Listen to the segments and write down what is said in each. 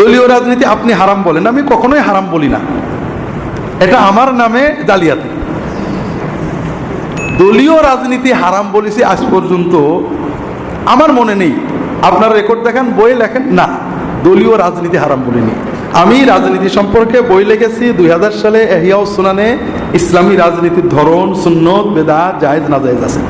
দলীয় রাজনীতি আপনি হারাম বলেন, আমি কখনোই হারাম বলি না। এটা আমার নামে জালিয়াতি। দলীয় রাজনীতি হারাম বলেছি আজ পর্যন্ত, আমার মনে নেই। আপনার রেকর্ড দেখেন বই লেখেন, না, দলীয় রাজনীতি হারাম বলিনি। আমি রাজনীতি সম্পর্কে বই লিখেছি দুই হাজার সালে এহিয়াউ সুনানে ইসলামী রাজনীতির ধরন, সুন্নত, বেদা, জায়েজ না জায়েজ আছে।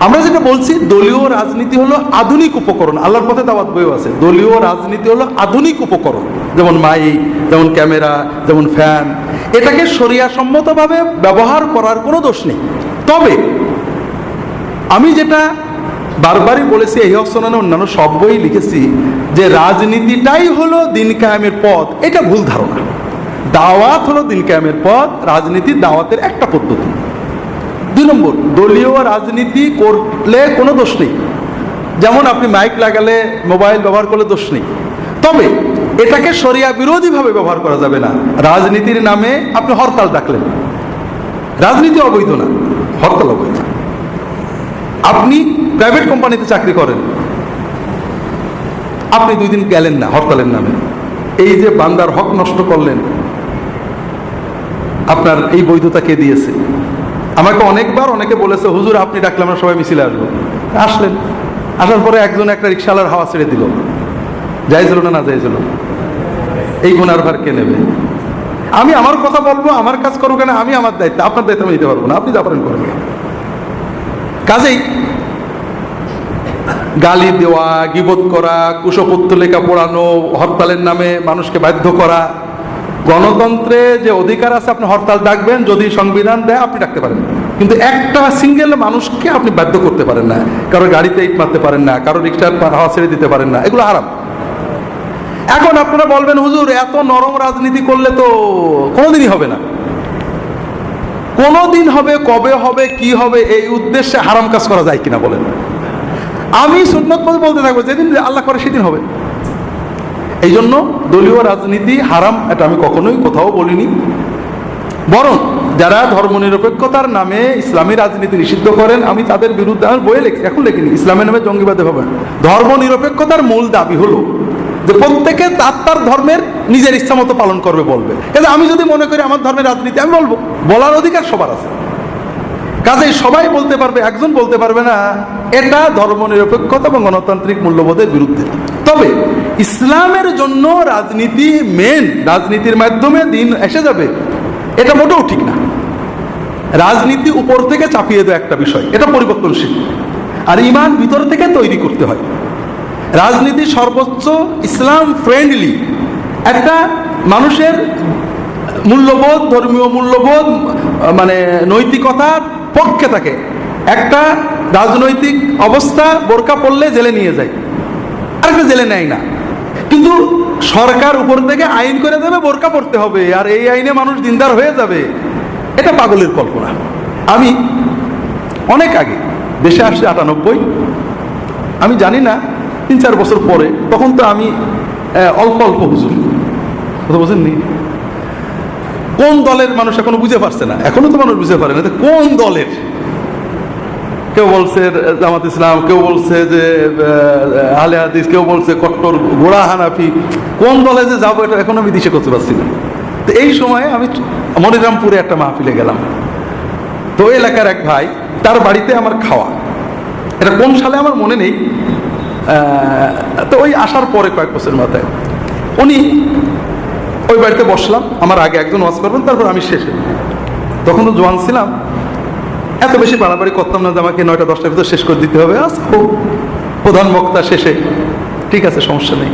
আমরা যেটা বলছি, দলীয় রাজনীতি হলো আধুনিক উপকরণ। আল্লাহর পথে দাওয়াত বইও আছে। দলীয় রাজনীতি হলো আধুনিক উপকরণ। যেমন মাইক, যেমন ক্যামেরা, যেমন ফ্যান। এটাকে সরিয়া সম্মতভাবে ব্যবহার করার কোনো দোষ নেই। তবে আমি যেটা বারবারই বলেছি, এই অপশনে অন্যান্য সব বই লিখেছি, যে রাজনীতিটাই হলো দিন কায়েমের পথ, এটা ভুল ধারণা। দাওয়াত হলো দিন কায়েমের পথ রাজনীতি দাওয়াতের একটা পদ্ধতি। দুই নম্বর, দলীয় রাজনীতি করলে কোনো দোষ নেই। যেমন আপনি মাইক লাগালে মোবাইল ব্যবহার করলে দোষ নেই। তবে এটাকে সরিয়া বিরোধীভাবে ব্যবহার করা যাবে না। রাজনীতির নামে আপনি হরতাল ডাকলেন। রাজনীতি অবৈধ না, হরতাল অবৈধ। আপনি প্রাইভেট কোম্পানিতে চাকরি করেন। আপনি দুই দিন গেলেন না, হরতালের নামে। এই যে বান্দার হক নষ্ট করলেন, আপনার এই বৈধতা কে দিয়েছে? আমাকে অনেকবার অনেকে বলেছে, হুজুর, আপনি ডাকলে আমরা সবাই মিছিলে আসব। আসলেন। আসার পরে একজন একটা রিক্সাওয়ালার হাওয়া ছেড়ে দিল। যাইছিল না না যাইছিল? এই গুণার ভার কে নেবে? আমি আমার কথা বলব, আমার কাজ করব কেন আমি আমার দায়িত্ব, আপনার দায়িত্ব আমি নিতে পারব না, আপনি যা পারেন করেন। কাজেই গালি দেওয়া গিবোধ করা, কুশপুত্র কুশপুত্তলিকা পড়ানো, হরতালের নামে মানুষকে বাধ্য করা গণতন্ত্রে যে অধিকার আছে, আপনি হরতাল ডাকবেন, যদি সংবিধান দেয়, আপনি ডাকতে পারেন। কিন্তু একটা সিঙ্গেল মানুষকে আপনি বাধ্য করতে পারেন না। কারও গাড়িতে ইট মারতে পারেন না, কারও রিক্সার হাওয়া ছেড়ে দিতে পারেন না, এগুলো হারাম। এখন আপনারা বলবেন, হুজুর, এত নরম রাজনীতি করলে তো কোনোদিনই হবে না। কোনোদিন হবে, কবে হবে, কি হবে, এই উদ্দেশ্যে হারাম কাজ করা যায় কিনা বলেন। আমি সুন্নত বলতে থাকব, যেদিন আল্লাহ করে, সেদিন হবে। এই জন্য দলীয় রাজনীতি হারাম, এটা আমি কখনোই কোথাও বলিনি। বরং যারা ধর্মনিরপেক্ষতার নামে ইসলামী রাজনীতি নিষিদ্ধ করেন, আমি তাদের বিরুদ্ধে আমার বইয়ে লিখছি এখন লিখিনি, ইসলামের নামে জঙ্গিবাদে হবে। ধর্ম নিরপেক্ষতার মূল দাবি হলো যে প্রত্যেকে তার তার ধর্মের নিজের ইচ্ছা মতো পালন করবে, বলবে। কিন্তু আমি যদি মনে করি আমার ধর্মের রাজনীতি, আমি বলব, বলার অধিকার সবার আছে। কাজেই সবাই বলতে পারবে, একজন বলতে পারবে না, এটা ধর্মনিরপেক্ষতা এবং গণতান্ত্রিক মূল্যবোধের বিরুদ্ধে। তবে ইসলামের জন্য রাজনীতি মেন রাজনীতির মাধ্যমে দিন এসে যাবে। এটা মোটেও ঠিক না। রাজনীতি উপর থেকে চাপিয়ে দেওয়া একটা বিষয়। এটা পরিবর্তনশীল। আর ইমান ভিতর থেকে তৈরি করতে হয়। রাজনীতি সর্বোচ্চ ইসলাম ফ্রেন্ডলি একটা মানুষের মূল্যবোধ, ধর্মীয় মূল্যবোধ মানে নৈতিকতার পক্ষে থাকে। একটা রাজনৈতিক অবস্থা বোরকা পড়লে জেলে নিয়ে যায়। আরেকটা জেলে নেয় না। কিন্তু সরকার উপর থেকে আইন করে দেবে বোরকা পড়তে হবে। আর এই আইনে মানুষ দিনদার হয়ে যাবে। এটা পাগলের কল্পনা। আমি অনেক আগে, দেশে আসছে আটানব্বই, আমি জানি না, তিন চার বছর পরে, তখন তো আমি অল্প অল্প হুজুর। কথা বোঝেননি কোন দলের মানুষ এখনও বুঝে পারছে না? এখনও তো মানুষ বুঝে পারে না। কোন দলের? কেউ বলছে জামাত ইসলাম, কেউ বলছে যে আলে হাদিস, কেউ বলছে কট্টর, গোড়া হানাফি, কোন দলে যে যাব এটা এখন আমি দিশে করতে পারছি না। তো এই সময় আমি মনিরামপুরে একটা মাহফিলে গেলাম। তো এলাকার এক ভাই, তার বাড়িতে আমার খাওয়া। এটা কোন সালে আমার মনে নেই। তো ওই আসার পরে কয়েক বছর মাথায়। উনি ওই বাড়িতে বসলাম, আমার আগে একজন ওয়াজ করবেন, তারপর আমি শেষে তখন জোয়ান ছিলাম। এত বেশি বাড়াবাড়ি করতাম না যে আমাকে নয়টা, দশটার ভিতর শেষ করে দিতে হবে। হোক প্রধান বক্তা শেষে। ঠিক আছে, সমস্যা নেই।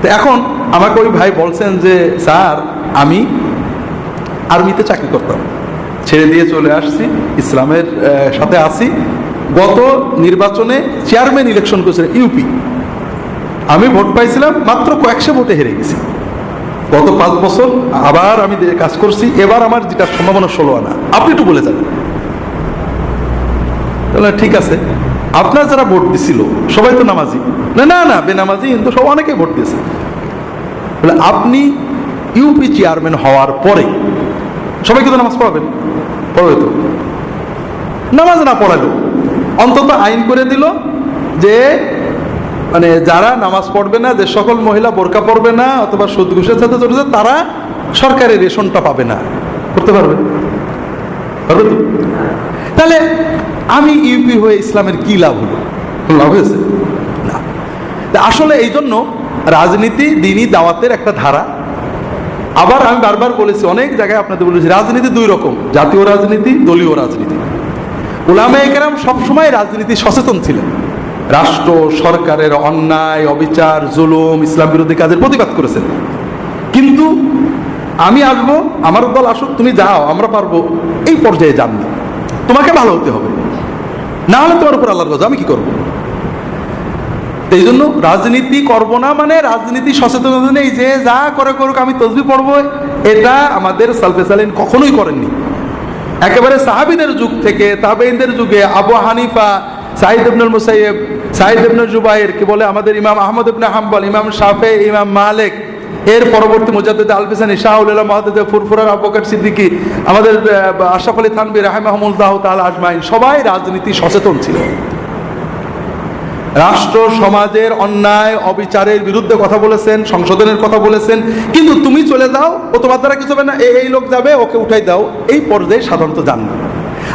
তো এখন আমাকে ওই ভাই বলছেন যে, স্যার, আমি আর্মিতে চাকরি করতাম। ছেড়ে দিয়ে চলে আসছি, ইসলামের সাথে আছি। গত নির্বাচনে চেয়ারম্যান ইলেকশন করেছিল ইউপি আমি ভোট পাইছিলাম, মাত্র কয়েকশো ভোটে হেরে গেছি। গত পাঁচ বছর আবার আমি কাজ করছি। এবার আমার যেটা সম্ভাবনা ষোলো আনা। আপনি একটু বলে যাবেন তাহলে ঠিক আছে। আপনার যারা ভোট দিছিল, সবাই তো নামাজি। না না না, বেনামাজি কিন্তু সব অনেকে ভোট দিয়েছে। বলে আপনি ইউপি চেয়ারম্যান হওয়ার পরে সবাইকে তো নামাজ পড়াবেন। পড়বে তো? নামাজ না পড়ালো। অন্তত আইন করে দিল যে মানে যারা নামাজ পড়বে না, যে সকল মহিলা বোরকা পড়বে না, অথবা সুদ ঘুষের সাথে জড়িত তারা সরকারি রেশনটা পাবে না। করতে পারবে? তাহলে আমি ইউপি হয়ে ইসলামের কি লাভ হলো? লাভ হয়েছে? না। আসলে এই জন্য রাজনীতি দিনই দাওয়াতের একটা ধারা। আবার আমি বারবার বলেছি অনেক জায়গায় আপনাদের বলেছি রাজনীতি দুই রকম জাতীয় রাজনীতি দলীয় রাজনীতি। ওলামা একরাম সবসময় রাজনীতি সচেতন ছিলেন। রাষ্ট্র সরকারের অন্যায় অবিচার জুলুম ইসলাম বিরোধী কাজের প্রতিবাদ করেছেন। কিন্তু আমি আসব আমার দল আসুক তুমি যাও আমরা পারব এই পর্যায়ে যাননি। তোমাকে ভালো হতে হবে। না হলে তোমার উপর আল্লাহর গজ আমি কি করব? এই জন্য রাজনীতি করব না মানে রাজনীতি সচেতনতা নেই, যে যা করে করুক, আমি তসবি পড়ব। এটা আমাদের সালফে সালিন কখনোই করেননি। একেবারে সাহাবিদের যুগ থেকে তাবেইনদের যুগে, আবু হানিফা সাইদ ইবনুল মুসাইব সাইদ ইবনুল জুবাইর, কি বলে আমাদের ইমাম আহমদ ইবনে হাম্বল, ইমাম শাফে ইমাম মালিক এর পরবর্তী মুজাদ্দিদ আলফিসানি শাহুল্লাহ মাহদুদ ফুরফুরার আবকার সিদ্দিকী, আমাদের আশরাফ আলী থানবী রাহেমাহমুল্লাহ তাল আজমাইন, সবাই রাজনীতি সচেতন ছিল। রাষ্ট্র, সমাজের অন্যায়, অবিচারের বিরুদ্ধে কথা বলেছেন, সংশোধনের কথা বলেছেন, কিন্তু তুমি চলে যাও, ও তোমার দ্বারা কিছু হবে না এই লোক যাবে, ওকে উঠাই দাও, এই পর্যায়ে সাধারণত যান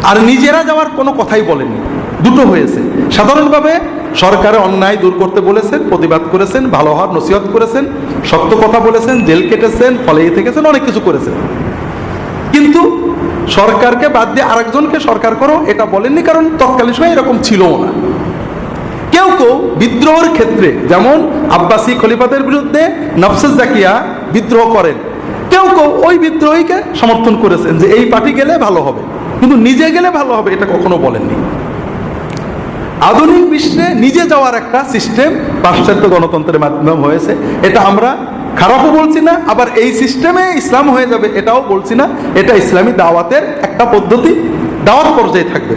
আর নিজেরা যাওয়ার কোনো কথাই বলেননি। দুটো হয়েছে। সাধারণভাবে সরকারের অন্যায় দূর করতে বলেছেন, প্রতিবাদ করেছেন, ভালো হওয়ার নসিহত করেছেন, সত্য কথা বলেছেন, জেল কেটেছেন, ফলে থেকেছেন, অনেক কিছু করেছেন। কিন্তু সরকারকে বাদ দিয়ে আরেকজনকে সরকার করো, এটা বলেননি, কারণ তৎকালীন সময় এরকম ছিলও না। কেউ কেউ বিদ্রোহের ক্ষেত্রে, যেমন আব্বাসি খলিফাদের বিরুদ্ধে নফসেজ জাকিয়া বিদ্রোহ করেন, কেউ কেউ ওই বিদ্রোহীকে সমর্থন করেছেন যে এই পার্টি গেলে ভালো হবে, কিন্তু নিজে গেলে ভালো হবে, এটা কখনো বলেননি। আধুনিক বিশ্বে নিজে যাওয়ার একটা সিস্টেম পাশ্চাত্য গণতন্ত্রের মাধ্যমে হয়েছে। এটা আমরা খারাপও বলছি না, আবার এই সিস্টেমে ইসলাম হয়ে যাবে এটাও বলছি না। এটা ইসলামী দাওয়াতের একটা পদ্ধতি, দাওয়াত পর্যায়ে থাকবে।